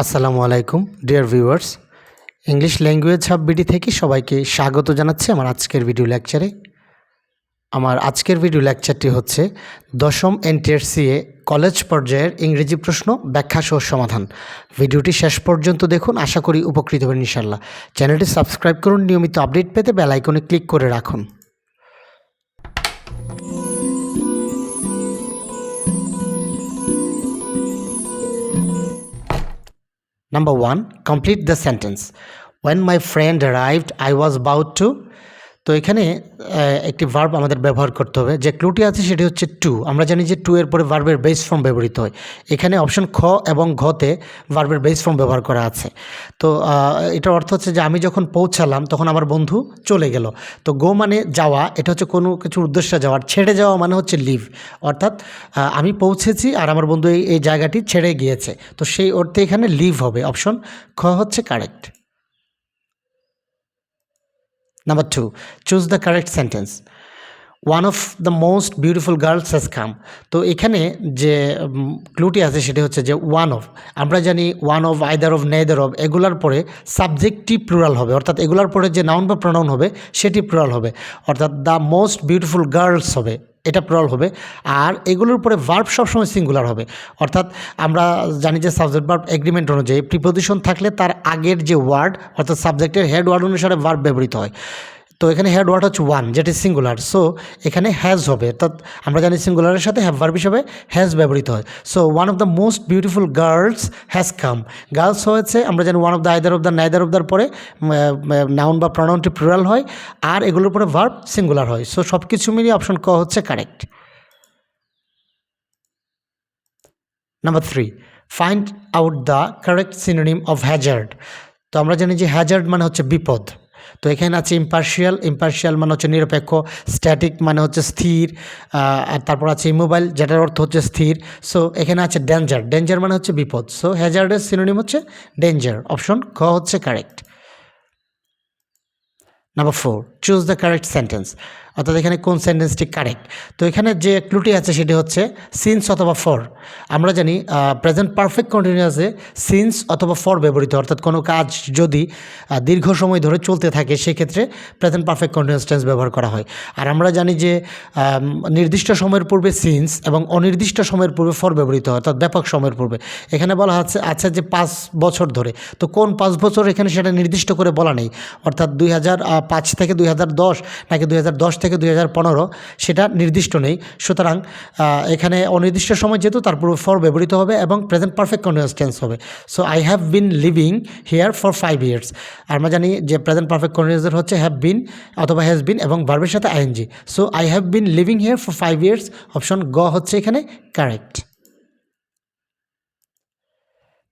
আসসালামু আলাইকুম, dear viewers. English language hub BD থেকে সবাইকে স্বাগত জানাচ্ছি আমার আজকের ভিডিও লেকচারে। আমার আজকের ভিডিও লেকচারটি হচ্ছে দশম এনটিআরসিএ কলেজ পর্যায়ের ইংরেজি প্রশ্ন ব্যাখ্যা সহ সমাধান। ভিডিওটি শেষ পর্যন্ত দেখুন, আশা করি উপকৃত হবেন ইনশাল্লাহ চ্যানেলটি সাবস্ক্রাইব করুন, নিয়মিত আপডেট পেতে বেল আইকনে ক্লিক করে রাখুন। Number one, complete the sentence. When my friend arrived, I was about to. তো এখানে একটি ভার্ব আমাদের ব্যবহার করতে হবে। যে ক্লুটি আছে সেটি হচ্ছে টু আমরা জানি যে টু এর পরে ভার্বের বেস ফর্ম ব্যবহৃত হয়। এখানে অপশন খ এবং ঘতে ভার্বের বেস ফর্ম ব্যবহার করা আছে। তো এটার অর্থ হচ্ছে যে আমি যখন পৌঁছালাম, তখন আমার বন্ধু চলে গেল। তো গো মানে যাওয়া, এটা হচ্ছে কোনো কিছুর উদ্দেশ্যে যাওয়ার ছেড়ে যাওয়া মানে হচ্ছে লিভ অর্থাৎ আমি পৌঁছেছি আর আমার বন্ধু এই জায়গাটি ছেড়ে গিয়েছে। তো সেই অর্থে এখানে লিভ হবে। অপশন খ হচ্ছে correct Number two, choose the correct sentence. One of the most beautiful girls has come তো এখানে যে ক্লুটি আছে সেটি হচ্ছে যে ওয়ান অফ আমরা জানি one of either of neither of এগুলার পরে সাবজেক্টটি প্লুরাল হবে। অর্থাৎ এগুলার পরে যে নাউন বা প্রনাউন হবে সেটি প্লুরাল হবে। অর্থাৎ দ্য মোস্ট বিউটিফুল গার্লস হবে। এটা প্রল হবে। আর এগুলোর উপরে ভার্ব সবসময় সিঙ্গুলার হবে। অর্থাৎ আমরা জানি যে সাবজেক্ট ভার্ব এগ্রিমেন্ট অনুযায়ী প্রিপোজিশন থাকলে তার আগের যে ওয়ার্ড অর্থাৎ সাবজেক্টের হেড ওয়ার্ড অনুসারে ভার্ব ব্যবহৃত হয়। তো এখানে হেড ওয়ার্ড হচ্ছে ওয়ান যেটি সিঙ্গুলার সো এখানে হ্যাজ হবে অর্থাৎ আমরা জানি সিঙ্গুলারের সাথে হ্যাভ ভার্ব হিসাবে হ্যাজ ব্যবহৃত হয়। So one of the most beautiful girls has come girls হয়েছে, আমরা জানি one of the either of the neither of there পরে নাউন বা প্রনাউনটি প্লুরাল হয়, আর এগুলোর পরে ভার্ব সিঙ্গুলার হয়। সো সব কিছু মিলিয়ে অপশন ক হচ্ছে correct number three find out the correct synonym of hazard তো আমরা জানি যে হ্যাজার্ড মানে হচ্ছে বিপদ। তো এখানে আছে ইম্পার্শিয়াল ইম্পার্শিয়াল মানে হচ্ছে নিরপেক্ষ স্ট্যাটিক মানে হচ্ছে স্থির আর তারপর আছে ইমোবাইল যেটার অর্থ হচ্ছে স্থির। সো এখানে আছে ডেঞ্জার ডেঞ্জার মানে হচ্ছে বিপদ। সো হ্যাজার্ডের সিনোনিম হচ্ছে ডেঞ্জার অপশন খ হচ্ছে correct number four choose the correct sentence অর্থাৎ এখানে কোন সেন্টেন্সটি কারেক্ট তো এখানে যে ক্লুটি আছে সেটি হচ্ছে সিন্স অথবা ফর আমরা জানি প্রেজেন্ট পারফেক্ট কন্টিনিউয়াসে সিন্স অথবা ফর ব্যবহৃত, অর্থাৎ কোনো কাজ যদি দীর্ঘ সময় ধরে চলতে থাকে, সেক্ষেত্রে প্রেজেন্ট পারফেক্ট কন্টিনিউয়াস টেন্স ব্যবহার করা হয়। আর আমরা জানি যে নির্দিষ্ট সময়ের পূর্বে সিন্স এবং অনির্দিষ্ট সময়ের পূর্বে ফর ব্যবহৃত হয়, অর্থাৎ ব্যাপক সময়ের পূর্বে। এখানে বলা হচ্ছে, আছে যে পাঁচ বছর ধরে। তো কোন পাঁচ বছর এখানে সেটা নির্দিষ্ট করে বলা নেই। অর্থাৎ দুই হাজার পাঁচ থেকে দুই হাজার দশ নাকি দুই হাজার দশ থেকে দুই হাজার পনেরো সেটা নির্দিষ্ট নেই। সুতরাং এখানে অনির্দিষ্ট সময় যেহেতু তার পূর্বে ফর ব্যবহৃত হবে এবং প্রেজেন্ট পারফেক্ট কন্টিনিউয়াস টেন্স হবে। So I have been living here for five years আমরা জানি যে প্রেজেন্ট পারফেক্ট কন্টিনিউয়াসের হচ্ছে হ্যাভ বিন অথবা হ্যাজ বিন এবং ভার্বের সাথে ING so I have been living here for five years option গ হচ্ছে এখানে correct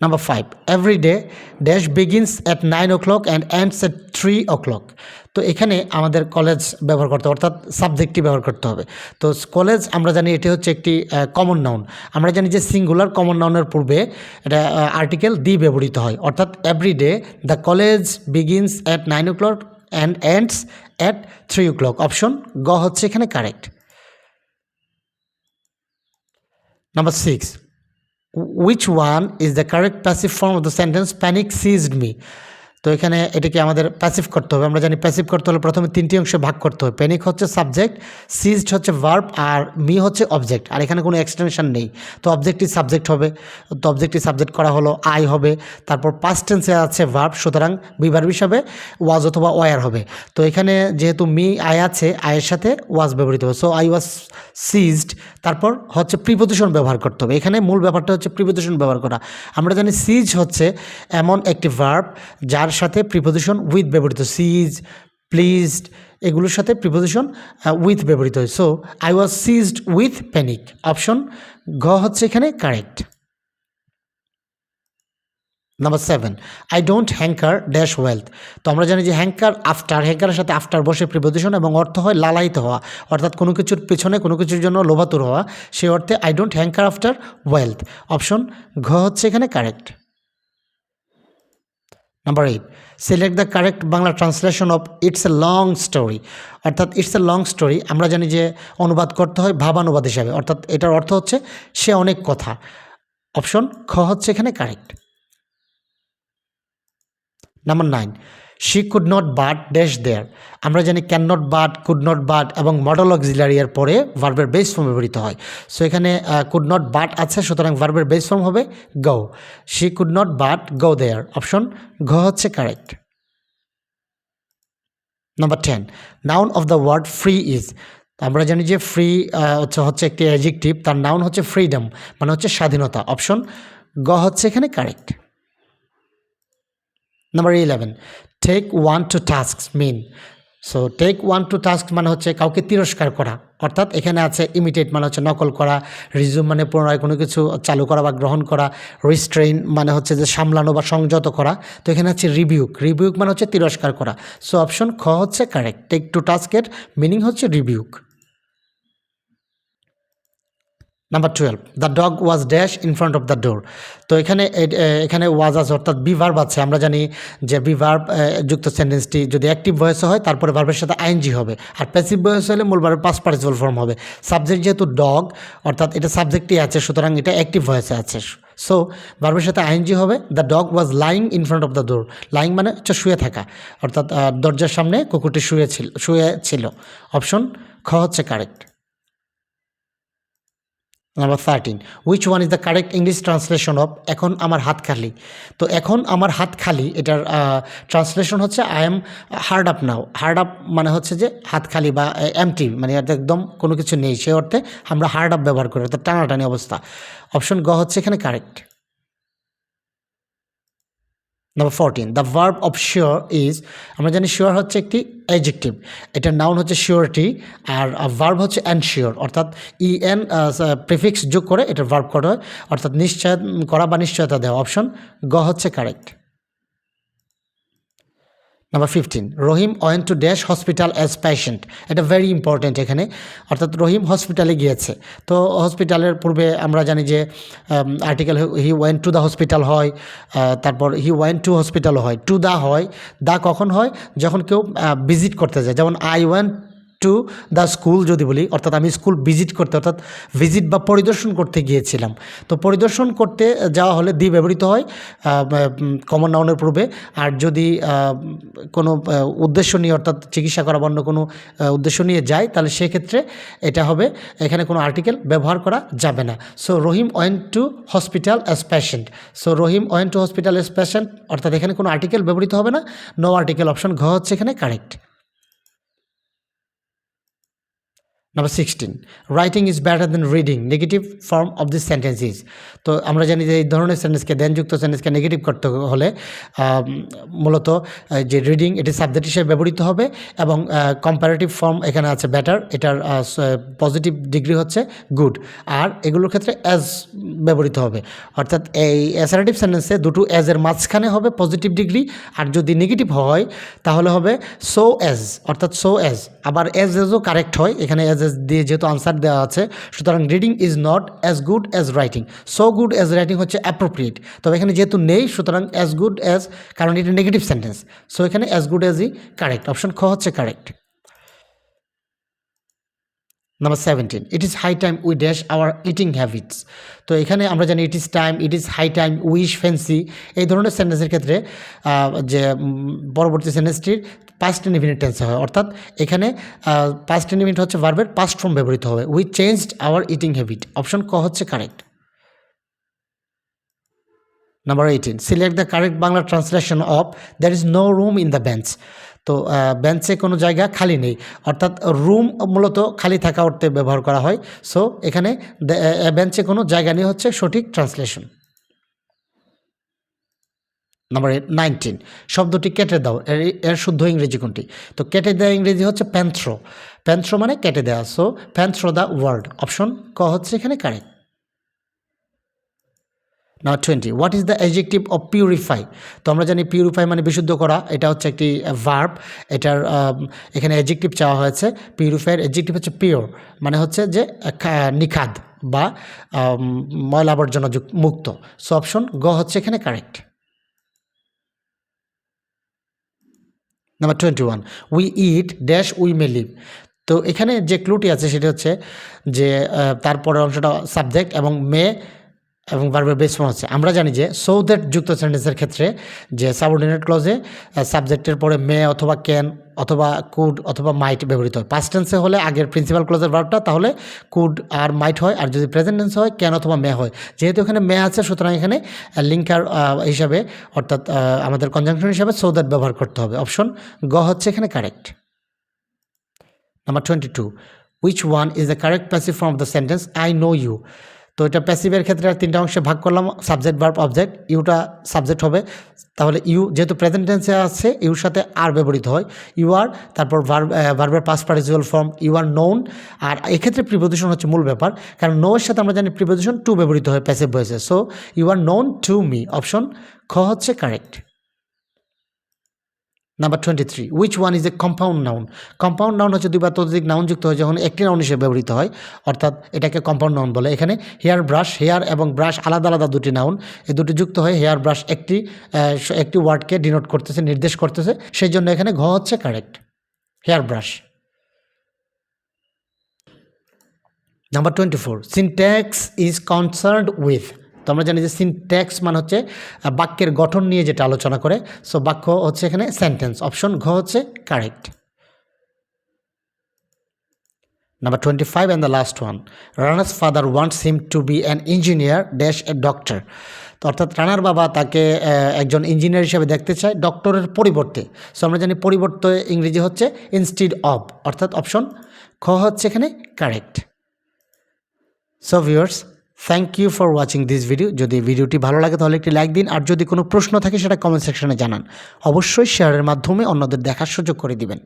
Number five, every day dash begins at nine o'clock and ends at three o'clock. তো এখানে আমাদের কলেজ ব্যবহার করতে হবে অর্থাৎ সাবজেক্টটি ব্যবহার করতে হবে। তো কলেজ আমরা জানি এটি হচ্ছে একটি কমন নাউন আমরা জানি যে সিঙ্গুলার কমন নাউনের পূর্বে এটা আর্টিকেল দি ব্যবহৃত হয়। অর্থাৎ every day the college begins at nine o'clock and ends at three o'clock option গ হচ্ছে এখানে correct number six which one is the correct passive form of the sentence? Panic seized me. তো এখানে এটাকে আমাদের প্যাসিভ করতে হবে। আমরা জানি প্যাসিভ করতে হলে প্রথমে তিনটি অংশে ভাগ করতে হবে। প্যানিক হচ্ছে সাবজেক্ট সিজড হচ্ছে ভার্ব আর মি হচ্ছে অবজেক্ট আর এখানে কোনো এক্সটেনশন নেই। তো অবজেক্টই সাবজেক্ট হবে। তো অবজেক্টই সাবজেক্ট করা হলো আই হবে। তারপর পাস্ট টেন্সে আছে ভার্ব সুতরাং বি ভার্ব হিসাবে ওয়াজ অথবা ওয়ার হবে। তো এখানে যেহেতু মি আই আছে আয়ের সাথে ওয়াজ ব্যবহৃত হবে। সো আই ওয়াজ সিজড তারপর হচ্ছে প্রিপোজিশন ব্যবহার করতে হবে। এখানে মূল ব্যাপারটা হচ্ছে প্রিপোজিশন ব্যবহার করা। আমরা জানি সিজ হচ্ছে এমন একটি ভার্ব যার সাথে প্রিপোজিশন উইথ ব্যবহৃত সিজ প্লিজড এগুলোর সাথে প্রিপোজিশন উইথ ব্যবহৃত হয়। So I was seized with panic option ঘ হচ্ছে এখানে correct number seven I don't hanker dash wealth তো আমরা জানি যে হ্যাঙ্কার আফটার হ্যাঙ্কারের সাথে আফটার বসে প্রিপোজিশন এবং অর্থ হয় লালায়িত হওয়া। অর্থাৎ কোনো কিছুর পেছনে কোনো কিছুর জন্য লোভাতুর হওয়া। সেই অর্থে I don't hanker after wealth option ঘ হচ্ছে এখানে correct number eight select the correct Bangla translation of it's a long story অর্থাৎ ইটস এ লং স্টোরি আমরা জানি যে অনুবাদ করতে হয় ভাবানুবাদ হিসাবে। অর্থাৎ এটার অর্থ হচ্ছে সে অনেক কথা। অপশন খ হচ্ছে এখানে correct number nine she could not but dash there আমরা জানি can not but could not but এবং মডেল অক্সিলারি এর পরে ভার্বের বেস ফর্ম ব্যবহৃত হয়। সো এখানে কুড নট বাট আছে, সুতরাং ভার্বের বেস ফর্ম হবে go she could not but go there option ঘ হচ্ছে correct number ten noun of the word free is আমরা জানি যে ফ্রি হচ্ছে হচ্ছে একটি অ্যাজেক্টিভ তার নাউন হচ্ছে ফ্রিডম মানে হচ্ছে স্বাধীনতা। অপশন গ হচ্ছে এখানে correct number eleven take one to task mean so take one to task মানে হচ্ছে কাউকে তিরস্কার করা। অর্থাৎ এখানে আছে ইমিটেট মানে হচ্ছে নকল করা রিজুম মানে পুনরায় কোনো কিছু চালু করা বা গ্রহণ করা রিস্ট্রেইন মানে হচ্ছে যে সামলানো বা সংযত করা। তো এখানে আছে রিভিউক রিভিউক মানে হচ্ছে তিরস্কার করা। সো অপশন খ হচ্ছে কারেক্ট টেক টু টাস্কের মিনিং হচ্ছে rebuke number twelve the dog was dash in front of the door তো এখানে এখানে ওয়াজ আছে অর্থাৎ বি ভার্ব আছে। আমরা জানি যে বি ভার্ব যুক্ত সেন্টেন্সটি যদি অ্যাক্টিভ ভয়েস হয়, তারপরে ভার্বের সাথে আইএনজি হবে। আর প্যাসিভ ভয়েস হলে মূল ভার্বের পাস পার্টিসিপাল ফর্ম হবে। সাবজেক্ট যেহেতু ডগ অর্থাৎ এটা সাবজেক্টই আছে, সুতরাং এটা অ্যাক্টিভ ভয়েসে আছে। সো ভার্বের সাথে আইএনজি হবে। The dog was lying in front of the door lying মানে হচ্ছে শুয়ে থাকা। অর্থাৎ দরজার সামনে কুকুরটি শুয়ে ছিল শুয়ে ছিল অপশন খ হচ্ছে correct number thirteen which one is the correct English translation of এখন আমার হাত খালি তো এখন আমার হাত খালি এটার ট্রান্সলেশন হচ্ছে I am hard up now hard up মানে হচ্ছে যে হাত খালি বা এমটি মানে একদম কোনো কিছু নেই। সে অর্থে আমরা হার্ড আপ ব্যবহার করি। অর্থাৎ টানাটানি অবস্থা। অপশন গ হচ্ছে এখানে correct number fourteen the verb of sure is আমরা জানি শিওর হচ্ছে একটি অ্যাজেক্টিভ এটার নাউন হচ্ছে শিওরিটি আর ভার্ব হচ্ছে অ্যানশিওর অর্থাৎ ই এন প্রিফিক্স যোগ করে এটার ভার্ব করা হয়। অর্থাৎ নিশ্চয় করা বা নিশ্চয়তা দেওয়া অপশন গ হচ্ছে correct number fifteen Rahim went to dash hospital as patient এটা ভেরি ইম্পর্টেন্ট এখানে। অর্থাৎ রহিম হসপিটালে গিয়েছে। তো হসপিটালের পূর্বে আমরা জানি যে article he went to the hospital হয় তারপর হি ওয়েন টু হসপিটাল হয়। টু দ্য হয় দা কখন হয়? যখন কেউ ভিজিট করতে যায়। যেমন I went to the school যদি বলি, অর্থাৎ আমি স্কুল ভিজিট করতে, অর্থাৎ ভিজিট বা পরিদর্শন করতে গিয়েছিলাম। তো পরিদর্শন করতে যাওয়া হলে দি ব্যবহৃত হয় কমন নাউনের পূর্বে। আর যদি কোনো উদ্দেশ্য নিয়ে, অর্থাৎ চিকিৎসা করা বা অন্য কোনো উদ্দেশ্য নিয়ে যায়, তাহলে সেক্ষেত্রে এটা হবে, এখানে কোনো আর্টিকেল ব্যবহার করা যাবে না। So Rahim went to hospital as patient so Rahim went to hospital as patient অর্থাৎ এখানে কোনো আর্টিকেল ব্যবহৃত হবে না। নো আর্টিকেল অপশন ঘ হচ্ছে এখানে correct number sixteen writing is better than reading negative form of this sentence is তো আমরা জানি যে এই ধরনের সেন্টেন্সকে দেনযুক্ত সেন্টেন্সকে নেগেটিভ করতে হলে মূলত যে রিডিং এটি সাবজেক্ট হিসেবে ব্যবহৃত হবে এবং কম্পারেটিভ ফর্ম এখানে আছে ব্যাটার এটার পজিটিভ ডিগ্রি হচ্ছে গুড আর এগুলোর ক্ষেত্রে অ্যাজ ব্যবহৃত হবে। অর্থাৎ এই অ্যাসারেটিভ সেন্টেন্সে দুটো অ্যাজের মাঝখানে হবে পজিটিভ ডিগ্রি আর যদি নেগেটিভ হয়, তাহলে হবে সো অ্যাজ অর্থাৎ সো অ্যাজ আবার অ্যাজ এজও কারেক্ট হয়, এখানে অ্যাজ এজ দিয়ে যেহেতু আনসার দেওয়া আছে, সুতরাং reading is not as good as writing so good as writing হচ্ছে অ্যাপ্রোপ্রিয়েট তবে এখানে যেহেতু নেই, সুতরাং অ্যাজ গুড অ্যাজ কারণ এটা নেগেটিভ সেন্টেন্স সো এখানে অ্যাজ গুড অ্যাজ ই কারেক্ট অপশন খ হচ্ছে correct number seventeen it is high time we dash our eating habits তো এখানে আমরা জানি it is time it is high time wish fancy এই ধরনের সেন্টেন্সের ক্ষেত্রে যে পরবর্তী সেন্টেন্সটির পাস্ট ইনডিফিনিট টেন্সে হয়। অর্থাৎ এখানে পাস্ট ইনডিফিনিট হচ্ছে ভার্বের পাস্ট ফর্ম ব্যবহৃত হবে। We changed our eating habit option ক হচ্ছে correct number eighteen select the correct Bangla translation of there is no room in the bench তো বেঞ্চে কোনো জায়গা খালি নেই। অর্থাৎ রুম মূলত খালি থাকা অর্থে ব্যবহার করা হয়। সো এখানে বেঞ্চে কোনো জায়গা নেই হচ্ছে সঠিক ট্রান্সলেশন নাম্বার নাইনটিন শব্দটি কেটে দাও। এর এর শুদ্ধ ইংরেজি কোনটি? তো, কেটে দেওয়া ইংরেজি হচ্ছে প্যান্থ্রো প্যান্থ্রো মানে কেটে দেওয়া সো প্যান্থ্রো দ্য ওয়ার্ল্ড অপশন ক হচ্ছে এখানে কারেক্ট না twenty what is the adjective of purify তো আমরা জানি পিউরিফাই মানে বিশুদ্ধ করা, এটা হচ্ছে একটি ভার্ব এটার এখানে অ্যাজেক্টিভ চাওয়া হয়েছে। পিউরিফাইয়ের অ্যাজেক্টিভ হচ্ছে পিওর মানে হচ্ছে যে নিখাদ বা ময়লা আবর্জনা মুক্ত। সো অপশন গ হচ্ছে এখানে correct number twenty one we eat dash we may live তো এখানে যে ক্লুটি আছে সেটা হচ্ছে যে তারপরের অংশটা সাবজেক্ট এবং মে এবং ভার্বের বেস ফর্ম হচ্ছে আমরা জানি যে সো দ্যাট যুক্ত সেন্টেন্সের ক্ষেত্রে যে সাবঅর্ডিনেট ক্লজে সাবজেক্টের পরে মে অথবা ক্যান অথবা কুড অথবা মাইট ব্যবহৃত হয়। পাস্ট টেন্সে হলে আগের প্রিন্সিপাল ক্লজের ভার্বটা তাহলে কুড আর মাইট হয়, আর যদি প্রেজেন্ট টেন্স হয় ক্যান অথবা মে হয়। যেহেতু এখানে মে আছে, সুতরাং এখানে লিঙ্কার হিসাবে, অর্থাৎ আমাদের কনজাংশন হিসাবে সো দ্যাট ব্যবহার করতে হবে। অপশন গ হচ্ছে এখানে correct number twenty two which one is the correct passive form of the sentence I know you তো এটা প্যাসিভের ক্ষেত্রে আর তিনটা অংশে ভাগ করলাম সাবজেক্ট ভার্ব অবজেক্ট ইউটা সাবজেক্ট হবে। তাহলে ইউ যেহেতু প্রেজেন্ট টেন্সে আছে ইউর সাথে আর ব্যবহৃত হয়। ইউ আর তারপর ভার্ব ভার্বের past participle form you are known আর এক্ষেত্রে প্রিপোজিশন হচ্ছে মূল ব্যাপার, কারণ নো এর সাথে আমরা জানি প্রিপোজিশন টু ব্যবহৃত হয় passive ভয়েসে so you are known to me option খ হচ্ছে correct number twenty three which one is a compound noun compound noun হচ্ছে দুই বা ততোধিক নাউন যুক্ত হয় যখন একটি নাউন হিসেবে ব্যবহৃত হয়। অর্থাৎ এটাকে কম্পাউন্ড নাউন বলে। এখানে হেয়ার ব্রাশ হেয়ার এবং ব্রাশ আলাদা আলাদা দুটি নাউন এই দুটি যুক্ত হয় হেয়ার ব্রাশ একটি একটি ওয়ার্ডকে ডিনোট করতেছে, নির্দেশ করতেছে। সেই জন্য এখানে ঘ হচ্ছে correct hair brush number twenty four syntax is concerned with তো আমরা জানি যে সিনট্যাক্স মানে হচ্ছে বাক্যের গঠন নিয়ে যেটা আলোচনা করে। সো বাক্য হচ্ছে এখানে সেন্টেন্স অপশন ঘ হচ্ছে correct number twenty five and the last one Rana's father wants him to be an engineer dash a doctor তো অর্থাৎ রানার বাবা তাকে একজন ইঞ্জিনিয়ার হিসেবে দেখতে চায় ডক্টরের পরিবর্তে। সো আমরা জানি পরিবর্তে ইংরেজি হচ্ছে ইনস্টিড অফ অর্থাৎ অপশন খ হচ্ছে এখানে correct so viewers thank you for watching this video যদি ভিডিওটি ভালো লাগে তাহলে একটি লাইক দিন, আর যদি কোনো প্রশ্ন থাকে সেটা কমেন্ট সেকশনে জানান। অবশ্যই শেয়ারের মাধ্যমে অন্যদের দেখার সুযোগ করে দিবেন।